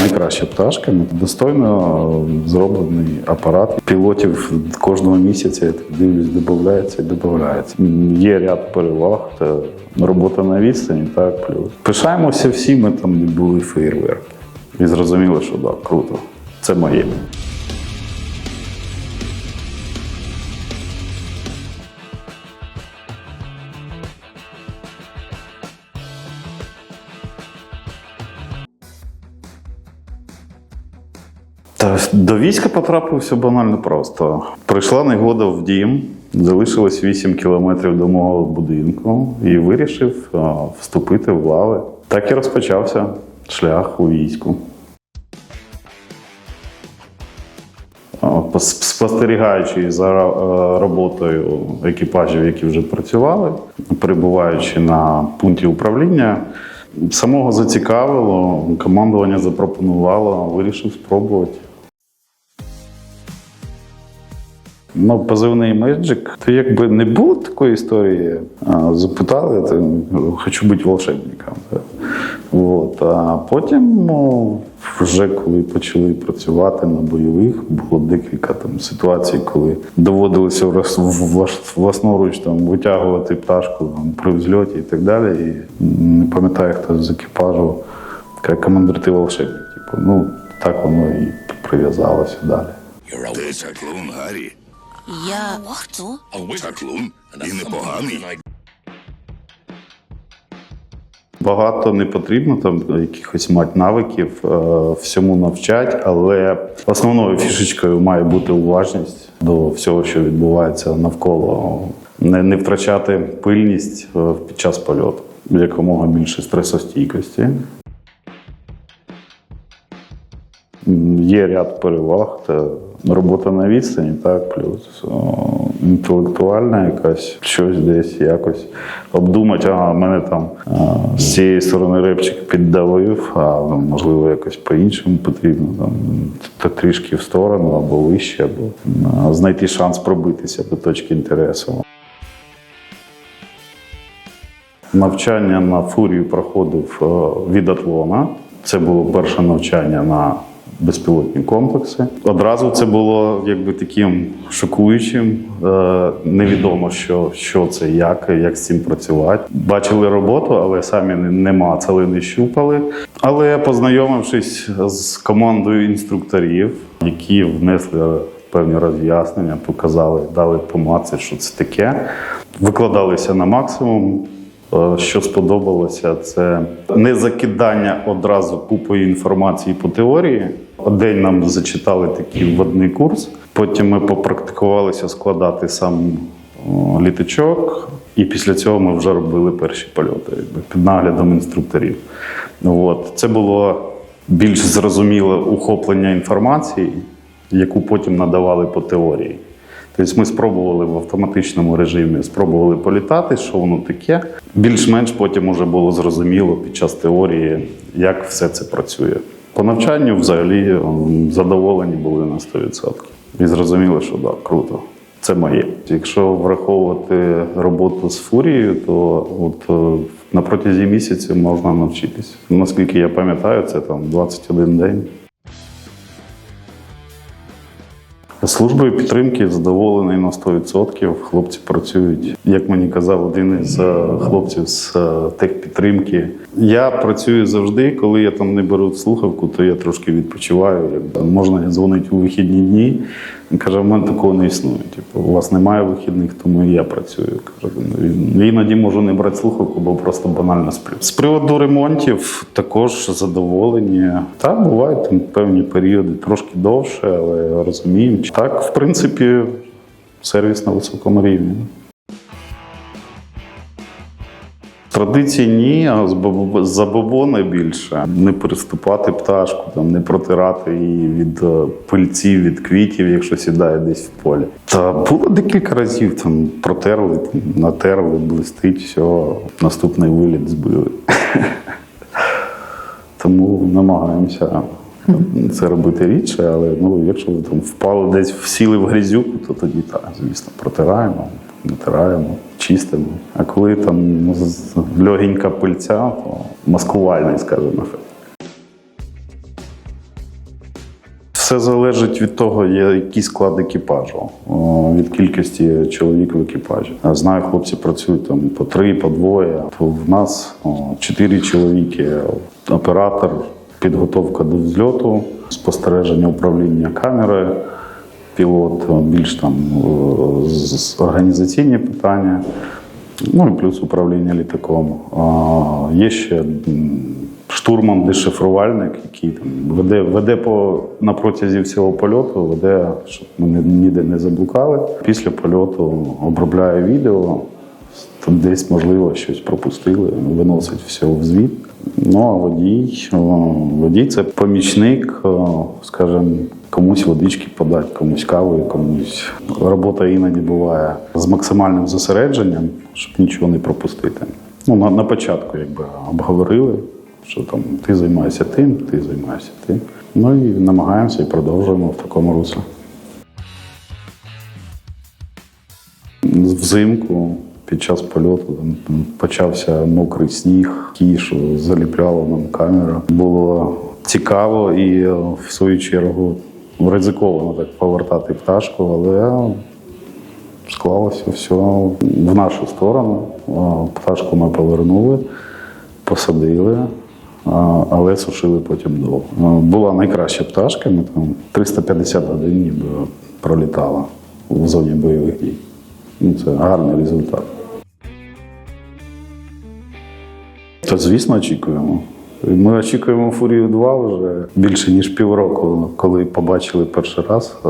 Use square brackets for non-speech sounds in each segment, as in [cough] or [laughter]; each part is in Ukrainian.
Найкраща пташка, достойно зроблений апарат. Пілотів кожного місяця я так дивлюсь, додається і додається. Є ряд переваг. Та робота на відстані, так плюс. Пишаємося всі, ми там були фейерверки. І зрозуміли, що так, круто. Це моє. Та до війська потрапив все банально просто. Прийшла негода в дім, залишилось 8 кілометрів до мого будинку і вирішив вступити в лави. Так і розпочався шлях у війську. Спостерігаючи за роботою екіпажів, які вже працювали, перебуваючи на пункті управління, самого зацікавило, командування запропонувало, вирішив спробувати. Ну, позивний Меджик. То якби не було такої історії, а, запитали, то хочу бути волшебником. От. А потім, ну, вже коли почали працювати на бойових, було декілька там ситуацій, коли доводилося власноруч там, витягувати пташку там, при взльоті і так далі. І не пам'ятаю, хто з екіпажу каже, командир ти волшебник. Типу, ну, так воно і прив'язалося далі. Ти чаклун, Гаррі. Я хто? Чаклун. І непоганий. Багато не потрібно там якихось мати навиків, е, всьому навчать, але основною фішечкою має бути уважність до всього, що відбувається навколо. Не, не втрачати пильність е, під час польоту, якомога більше стресостійкості. Є ряд переваг. Це робота на відстані, так, плюс інтелектуальна якась щось десь якось обдумати, а мене там з цієї сторони репчик піддавив, а ну, можливо якось по-іншому потрібно. Там, та трішки в сторону або вище, або знайти шанс пробитися до точки інтересу. Навчання на фурію проходив від Атлона. Це було перше навчання на безпілотні комплекси. Одразу це було якби таким шокуючим. Е, Невідомо, що, що це, як, як з цим працювати. Бачили роботу, але самі не, мацали, не щупали. Але познайомившись з командою інструкторів, які внесли певні роз'яснення, показали, дали помацати, що це таке. Викладалися на максимум. Е, Що сподобалося, це не закидання одразу купою інформації по теорії. День нам зачитали такий вводний курс. Потім ми попрактикувалися складати сам о, літачок, і після цього ми вже робили перші польоти під наглядом інструкторів. От. Це було більш зрозуміле ухоплення інформації, яку потім надавали по теорії. Тобто ми спробували в автоматичному режимі, спробували політати, що воно таке. Більш-менш потім вже було зрозуміло під час теорії, як все це працює. По навчанню взагалі задоволені були на 100%. І зрозуміли, що так, круто. Це моє. Якщо враховувати роботу з фурією, то от е, на протязі місяця можна навчитись. Наскільки я пам'ятаю, це там 21 день. Службою підтримки задоволений на 100%. Хлопці працюють, як мені казав один із е, хлопців з е, техпідтримки. Я працюю завжди. Коли я там не беру слухавку, то я трошки відпочиваю. Якби можна дзвонити у вихідні дні. Каже, в мене такого не існує. Типу, у вас немає вихідних, тому і я працюю. Каже, «Ну, іноді можу не брати слухавку, бо просто банально сплю. З приводу ремонтів також задоволені. Так, бувають там певні періоди трошки довше, але розуміємо. Так, в принципі, сервіс на високому рівні. Традиції ні, а забобони більше. Не переступати пташку, там, не протирати її від е, пильців, від квітів, якщо сідає десь в полі. Та було декілька разів там протерли, натерли, блистить, все, наступний виліт збили. [laughs] Тому намагаємося це робити рідше, але ну, якщо там впали десь всіли в грязюку, то тоді так, звісно, протираємо, натираємо, чистимо. А коли там легенька пильця, то маскувальний, скажімо. ефект. Все залежить від того, який склад екіпажу, від кількості чоловік в екіпажі. Знаю, хлопці працюють там по три, по двоє. То в нас чотири чоловіки, оператор, підготовка до взльоту, спостереження управління камерою, пілот, більш там з- організаційні питання. Ну і плюс управління літаком. Є ще штурман, дешифрувальник, який там веде, веде по на протязі всього польоту, веде, щоб ми ні- ніде не заблукали. Після польоту обробляє відео. Там десь, можливо, щось пропустили, виносить все в звіт. Ну а водій, водій це помічник, скажімо, комусь водички подати, комусь кави, комусь. Робота іноді буває з максимальним зосередженням, щоб нічого не пропустити. Ну, на, на початку якби обговорили, що там ти займаєшся тим, ти займаєшся тим. Ну і намагаємося і продовжуємо в такому руслі. Взимку під час польоту там почався мокрий сніг, що заліпляло нам камеру. Було цікаво і в свою чергу ризиковано так повертати пташку, але склалося все в нашу сторону. Пташку ми повернули, посадили. Але сушили потім довго. Була найкраща пташка, ми там 350 годин ніби пролітала в зоні бойових дій. Це гарний результат. То, звісно, очікуємо. Ми очікуємо Фурію 2 вже більше ніж півроку, коли побачили перший раз е,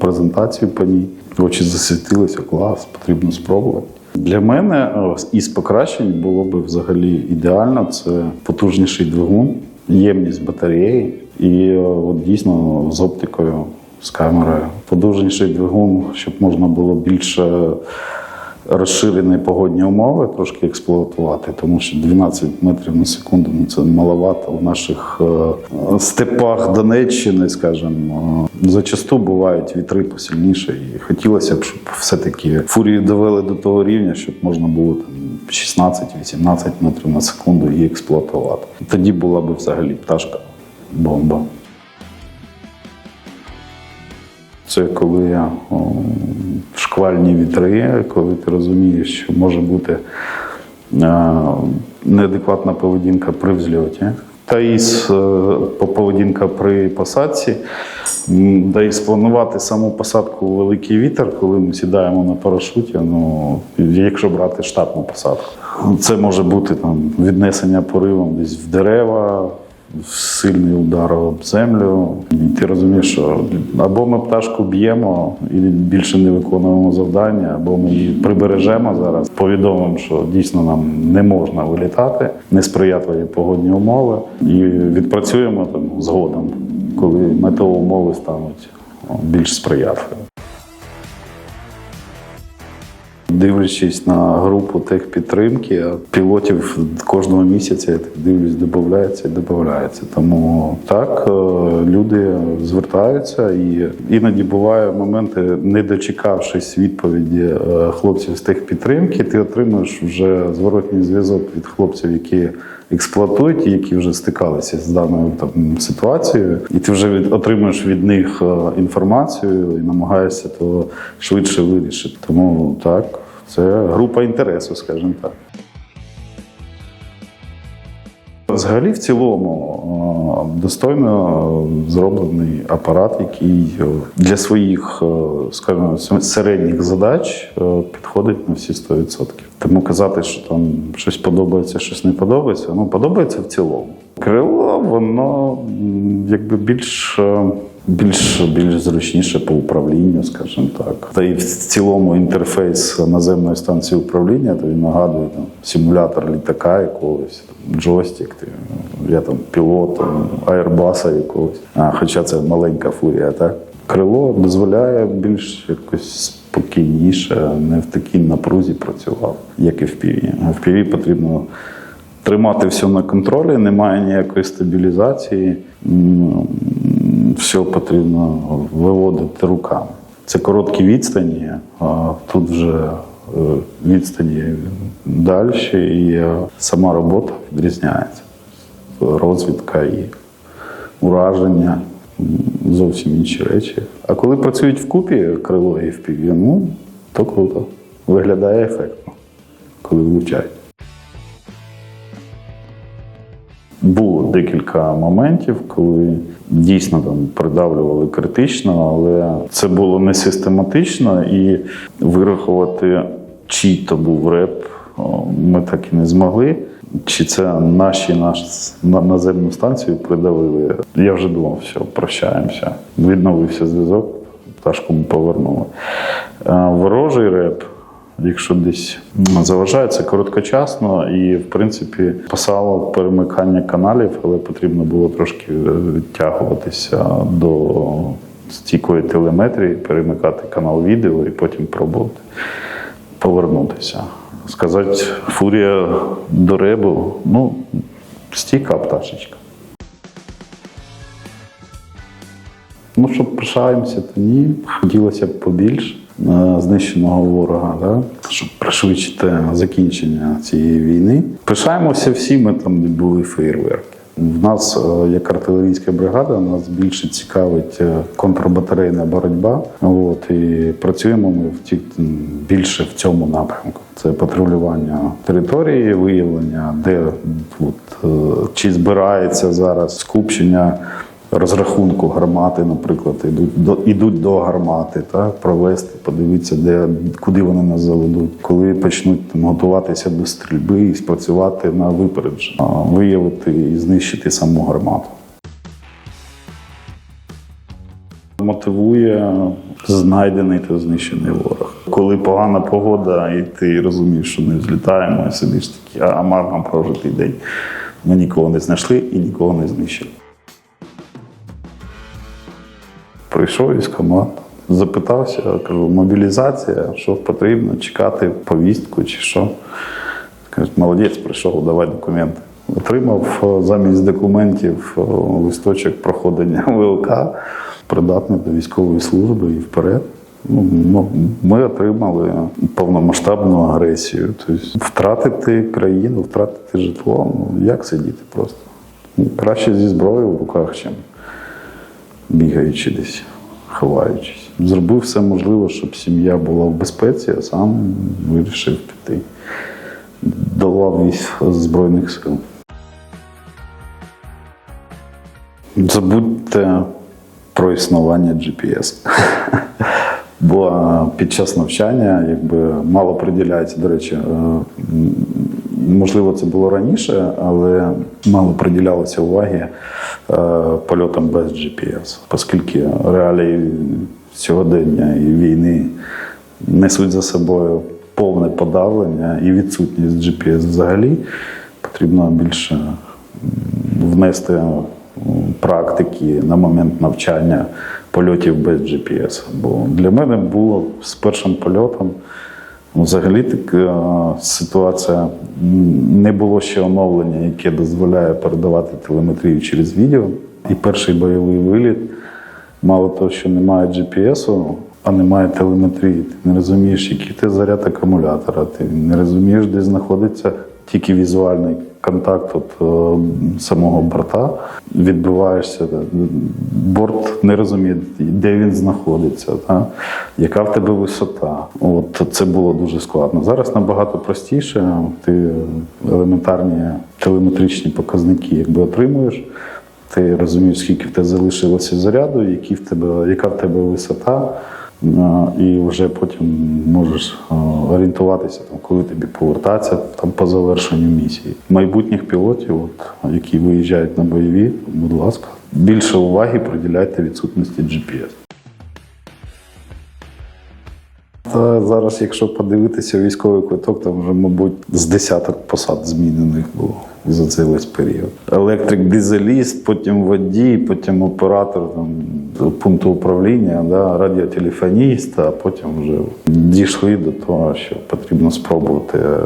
презентацію по ній. Очі засвітилися, клас, потрібно спробувати. Для мене е, із покращень було б взагалі ідеально це потужніший двигун, ємність батареї і е, от дійсно з оптикою, з камерою. Потужніший двигун, щоб можна було більше розширені погодні умови трошки експлуатувати, тому що 12 метрів на секунду ну, це маловато в наших е, степах Донеччини, скажімо. Зачасту бувають вітри посильніше, і хотілося б, щоб все-таки фурію довели до того рівня, щоб можна було там 16-18 метрів на секунду її експлуатувати. Тоді була б взагалі пташка бомба. Це коли о, шквальні вітри, коли ти розумієш, що може бути е, неадекватна поведінка при взльоті. Та і е, поведінка при посадці, да і спланувати саму посадку у великий вітер, коли ми сідаємо на парашуті. Ну, якщо брати штатну посадку, це може бути там віднесення поривом десь в дерева, сильний удар об землю. І ти розумієш, що або ми пташку б'ємо і більше не виконуємо завдання, або ми її прибережемо зараз. Повідомимо, що дійсно нам не можна вилітати, несприятливі погодні умови, і відпрацюємо там згодом, коли метеоумови стануть більш сприятливі. Дивлячись на групу техпідтримки, пілотів кожного місяця я так дивлюсь, додається і додається. Тому так е, люди звертаються, і іноді бувають моменти, не дочекавшись відповіді е, хлопців з техпідтримки, ти отримуєш вже зворотній зв'язок від хлопців, які експлуатують, які вже стикалися з даною там ситуацією, і ти вже від, отримуєш від них е, інформацію і намагаєшся то швидше вирішити. Тому так, це група інтересу, скажімо так. Взагалі, в цілому, е, достойно зроблений апарат, який е, для своїх, е, скажімо, середніх задач підходить на всі 100%. Тому казати, що там щось подобається, щось не подобається, ну подобається в цілому. Крило, воно якби більш. е, Більш більш зручніше по управлінню, скажімо так. Та і в цілому інтерфейс наземної станції управління, то він нагадує там, симулятор літака якогось, там, джойстик, ти, я там пілот аербаса якогось. А, хоча це маленька фурія, так? Крило дозволяє більш якось спокійніше, не в такій напрузі працював, як і в піві. А в піві потрібно тримати все на контролі, немає ніякої стабілізації. Все потрібно виводити руками. Це короткі відстані, а тут вже е, відстані далі, і сама робота відрізняється. Розвідка і ураження. зовсім інші речі. А коли працюють вкупі крило і FPV, ну то круто. Виглядає ефектно, коли влучають. Було декілька моментів, коли дійсно там придавлювали критично, але це було не систематично і вирахувати, чий то був реп, ми так і не змогли. Чи це наші наш наземну станцію придавили? Я вже думав, все, прощаємося. Відновився зв'язок, пташку повернули. Е, Ворожий реп якщо десь заважає, короткочасно і, в принципі, писало перемикання каналів, але потрібно було трошки е, відтягуватися до стійкої телеметрії, перемикати канал відео і потім пробувати повернутися. Сказати, фурія до ребу, ну, стійка пташечка. Ну, що пишаємося, то ні. Хотілося б побільше знищеного ворога, да? щоб пришвидшити закінчення цієї війни. Пишаємося всі, ми там де були фейерверки. В нас, е, як артилерійська бригада, нас більше цікавить е, контрбатарейна боротьба. От, і працюємо ми в ті, більше в цьому напрямку. Це патрулювання території, виявлення, де от, е, чи збирається зараз скупчення розрахунку гармати, наприклад, ідуть до ідуть до гармати, так провести, подивитися, де куди вони нас заведуть, коли почнуть там, готуватися до стрільби і спрацювати на випередження, виявити і знищити саму гармату. Мотивує знайдений та знищений ворог. Коли погана погода, і ти розумієш, що не взлітаємо, і сидиш такий, а марно прожитий день. Ми нікого не знайшли і нікого не знищили. Прийшов військкомат, запитався, кажу, мобілізація, що потрібно, чекати повістку чи що. Кажуть, молодець, прийшов, давай документи. Отримав е, замість документів е, листочок проходення [laughs] ВЛК, придатний до військової служби і вперед. Ну, ми отримали повномасштабну агресію. Тобто втратити країну, втратити житло, ну як сидіти просто. Краще зі зброєю в руках, чим бігаючи десь, ховаючись. Зробив все можливе, щоб сім'я була в безпеці, а сам вирішив піти до лав військ Збройних сил. Забудьте про існування GPS. Бо під час навчання якби мало приділяється, до речі, е, можливо, це було раніше, але мало приділялося уваги е, польотам без GPS, оскільки реалії сьогодення і війни несуть за собою повне подавлення і відсутність GPS взагалі, потрібно більше внести практики на момент навчання польотів без GPS. Бо для мене було з першим польотом взагалі така ситуація. Не було ще оновлення, яке дозволяє передавати телеметрію через відео. І перший бойовий виліт, мало того, що немає GPS, а немає телеметрії. Ти не розумієш, який ти заряд акумулятора, ти не розумієш, де знаходиться тільки візуальний контакт от, е, самого борта. Відбиваєшся, борт не розуміє, де він знаходиться, та, яка в тебе висота. От це було дуже складно. Зараз набагато простіше. Ти елементарні телеметричні показники якби отримуєш. Ти розумієш, скільки в тебе залишилося заряду, які в тебе, яка в тебе висота, і вже потім можеш орієнтуватися, там, коли тобі повертатися там, по завершенню місії. Майбутніх пілотів, от, які виїжджають на бойові, будь ласка, більше уваги приділяйте відсутності GPS. Та зараз, якщо подивитися військовий квиток, там вже, мабуть, з десяток посад змінених було за цей весь період. Електрик, дизеліст, потім водій, потім оператор там, пункту управління, да, радіотелефоніст, а потім вже дійшли до того, що потрібно спробувати е,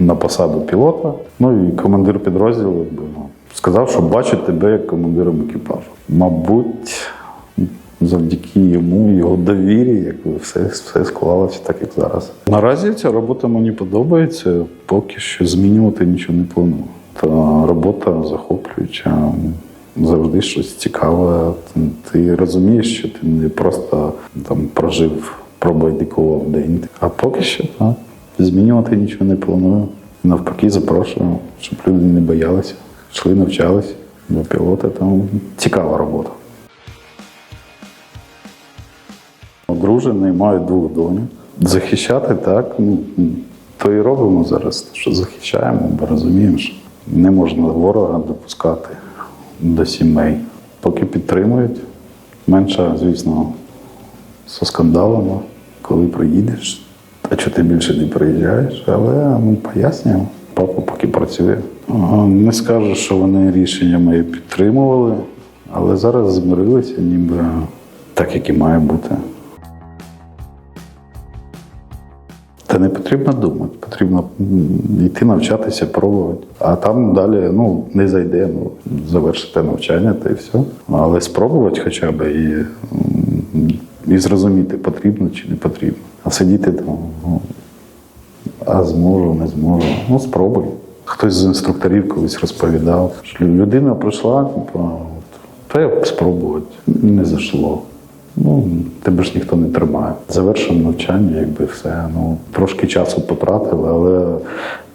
на посаду пілота. Ну і командир підрозділу якби, ну, сказав, що бачить тебе як командиром екіпажу. Мабуть, завдяки йому, його довірі, якби все, все склалося так, як зараз. Наразі ця робота мені подобається, поки що змінювати нічого не планую. Та робота захоплююча. завжди щось цікаве. Ти, розумієш, що ти не просто там прожив, пробайдикував день. А поки що так. Змінювати нічого не планую. Навпаки, запрошую, щоб люди не боялися, йшли, навчалися до пілота. Там цікава робота. Одружений, маю двох донів. Захищати так, ну, то і робимо зараз, що захищаємо, бо розуміємо, що не можна ворога допускати до сімей. Поки підтримують, менше, звісно, зі скандалами, коли приїдеш, а чого ти більше не приїжджаєш, але ну, пояснюємо. Папа поки працює. Не скажу, що вони рішення мої підтримували, але зараз змирилися, ніби так, як і має бути. Не потрібно думати, потрібно йти навчатися, пробувати. А там далі ну, не зайде, ну, завершити навчання та і все. Але спробувати хоча б і, і зрозуміти, потрібно чи не потрібно. А сидіти там, ну, а зможу, не зможу. Ну, спробуй. Хтось з інструкторів колись розповідав, що людина прийшла, типу, треба спробувати. Не зайшло. Ну, тебе ж ніхто не тримає. Завершив навчання, якби все. Ну, трошки часу потратили, але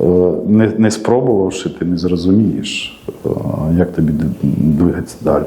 е, не, не спробувавши, ти не зрозумієш, е, як тобі двигатися далі.